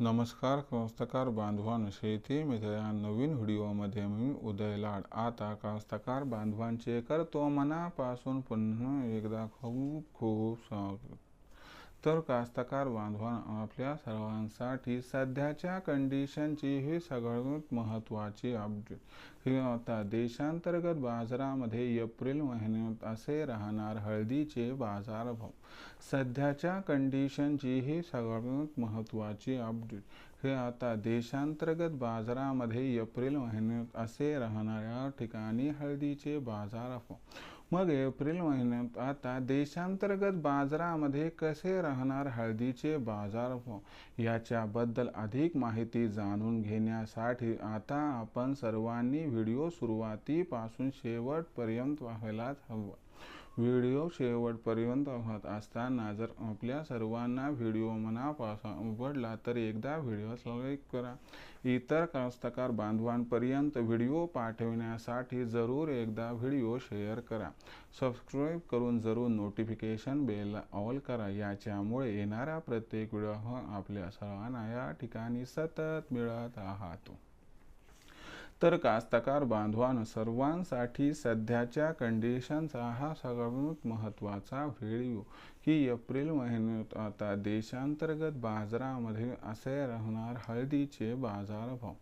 नमस्कार कास्तकार बांधवांनो शेती मित्र या नवीन व्हिडिओमध्ये मी उदय लाड. आता कास्तकार बांधवांचे करतो मनापासून पुन्हा एकदा खूप खूप स्वागत. तर कास्तकार बांधवां आपल्या सर्वांसाठी. सध्याच्या कंडिशनची ही सगळ्यात महत्त्वाची अपडेट ही आता देशांतर्गत बाजारामध्ये एप्रिल महिन्यात असे राहणार हळदीचे बाजारभाव. सध्याच्या कंडिशनची ही सगळ्यात महत्त्वाची अपडेट हे आता देशांतर्गत बाजारामध्ये एप्रिल महिन्यात असे राहणाऱ्या ठिकाणी हळदीचे बाजारभाव मग एप्रिल महिन्यात आता देशांतर्गत बाजारामध्ये कसे राहणार हळदीचे बाजारभाव याच्याबद्दल अधिक माहिती जाणून घेण्यासाठी आता आपण सर्वांनी व्हिडिओ सुरुवातीपासून शेवटपर्यंत व्हायलाच हवं. व्हिडिओ शेवटपर्यंत पाहत असताना जर आपल्या सर्वांना व्हिडिओ मनापासून आवडला तर एकदा व्हिडिओ लाईक करा. इतर कास्तकार बांधवांपर्यंत व्हिडिओ पाठवण्यासाठी जरूर एकदा व्हिडिओ शेअर करा. सबस्क्राईब करून जरूर नोटिफिकेशन बेल ऑल करा. याच्यामुळे येणारा प्रत्येक व्हिडिओ आपल्या सर्वांना या ठिकाणी सतत मिळत राहतो. तर कास्तकार बांधवानं सर्वांसाठी सध्याच्या कंडिशनचा हा सगळ्यात महत्त्वाचा व्हिडिओ की एप्रिल महिन्यात आता देशांतर्गत बाजारामध्ये असे राहणार हळदीचे बाजारभाव.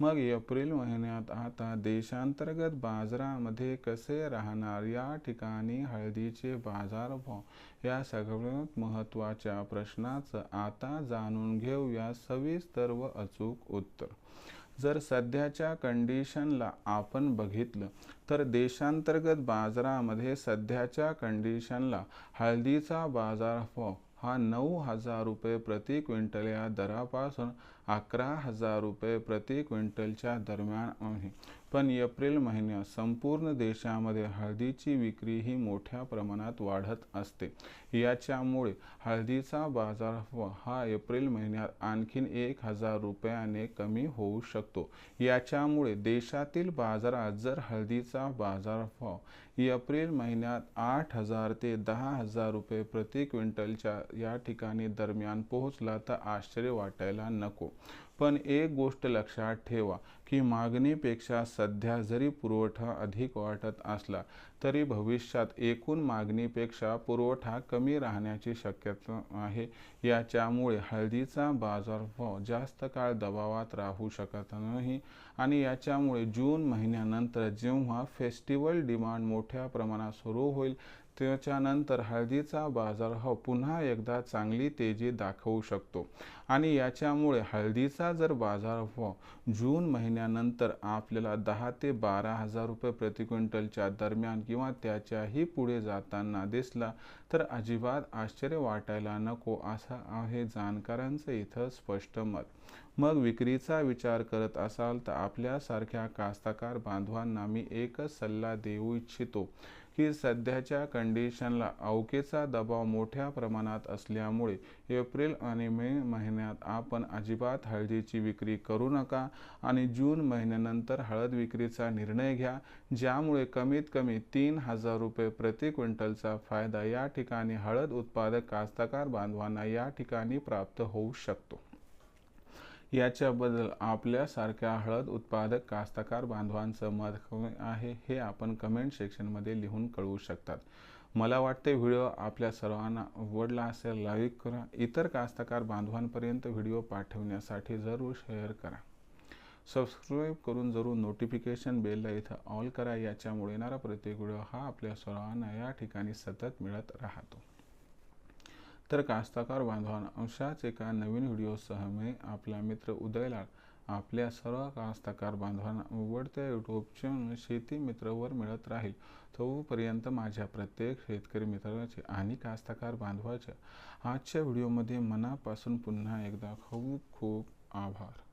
मग एप्रिल महिन्यात आता देशांतर्गत बाजारामध्ये कसे राहणार या ठिकाणी हळदीचे बाजारभाव? या सगळ्यात महत्त्वाच्या प्रश्नाचं आता जाणून घेऊया सविस्तर व अचूक उत्तर. जर सध्याच्या कंडिशनला आपण बघितलं तर देशांतर्गत बाजारामध्ये सध्याच्या कंडिशनला हळदीचा बाजारभाव हा नऊ हजार रुपये प्रति क्विंटल या दरापासून अकरा हजार रुपये प्रति क्विंटलच्या दरम्यान आहे. पण एप्रिल महिन्यात संपूर्ण देशामध्ये हळदीची विक्री ही मोठ्या प्रमाणात वाढत असते. याच्यामुळे हळदीचा बाजार हा एप्रिल महिन्यात आणखीन एक हजार रुपयाने कमी होऊ शकतो. याच्यामुळे देशातील बाजारात जर हळदीचा बाजारभाव एप्रिल महिन्यात आठ हजार ते दहा हजार रुपये प्रति क्विंटलच्या या ठिकाणी दरम्यान पोहोचला तर आश्चर्य वाटायला नको. पण एक गोष्ट लक्षात ठेवा की मागणीपेक्षा सध्या जरी पुरवठा अधिक वाटत असला तरी भविष्यात एकूण मागणीपेक्षा पुरवठा कमी राहण्याची शक्यता आहे. याच्यामुळे हळदीचा बाजारभाव जास्त काळ दबावात राहू शकत नाही आणि याच्यामुळे जून महिन्यानंतर जेव्हा फेस्टिवल डिमांड मोठ्या प्रमाणात सुरू होईल त्याच्यानंतर हळदीचा बाजारभाव पुन्हा एकदा चांगली तेजी दाखवू शकतो. आणि याच्यामुळे हळदीचा जर बाजारभाव हो, जून महिन्यानंतर आपल्याला दहा ते बारा हजार रुपये प्रति क्विंटलच्या दरम्यान किंवा त्याच्याही पुढे जाताना दिसला तर अजिबात आश्चर्य वाटायला नको असं आहे जाणकारांचं इथं स्पष्ट मत. मग विक्रीचा विचार करत असाल तर आपल्यासारख्या कास्तकार बांधवांना मी एकच सल्ला देऊ इच्छितो. की सध्याच्या कंडिशनला अवकेचा दबाव मोठ्या प्रमाणात असल्यामुळे एप्रिल आणि मे महिन्यात आपण अजिबात हळदीची विक्री करू नका आणि जून महिन्यानंतर हळद विक्रीचा निर्णय घ्या ज्यामुळे कमीत कमी तीन हजार रुपये प्रति क्विंटलचा फायदा या ठिकाणी हळद उत्पादक कास्तकार बांधवांना या ठिकाणी प्राप्त होऊ शकतो. याच्याबद्दल आपल्यासारख्या हळद उत्पादक कास्तकार बांधवांचं मत आहे हे आपण कमेंट सेक्शनमध्ये लिहून कळवू शकतात. मला वाटते व्हिडिओ आपल्या सर्वांना आवडला असेल लाईक करा. इतर कास्तकार बांधवांपर्यंत व्हिडिओ पाठवण्यासाठी जरूर शेअर करा. सबस्क्राईब करून जरूर नोटिफिकेशन बेलला इथं ऑल करा. याच्यामुळे येणारा प्रत्येक व्हिडिओ हा आपल्या सर्वांना या ठिकाणी सतत मिळत राहतो. तर कास्तकार बांधवांना अशाच एका नवीन व्हिडिओसह मी आपला मित्र उदयलाल आपल्या सर्व कास्तकार बांधवांना उघडत्या यूट्यूब चॅनल शेती मित्रवर मिळत राहील. तोपर्यंत माझ्या प्रत्येक शेतकरी मित्राचे आणि कास्तकार बांधवाच्या आजच्या व्हिडिओमध्ये मनापासून पुन्हा एकदा खूप खूप आभार.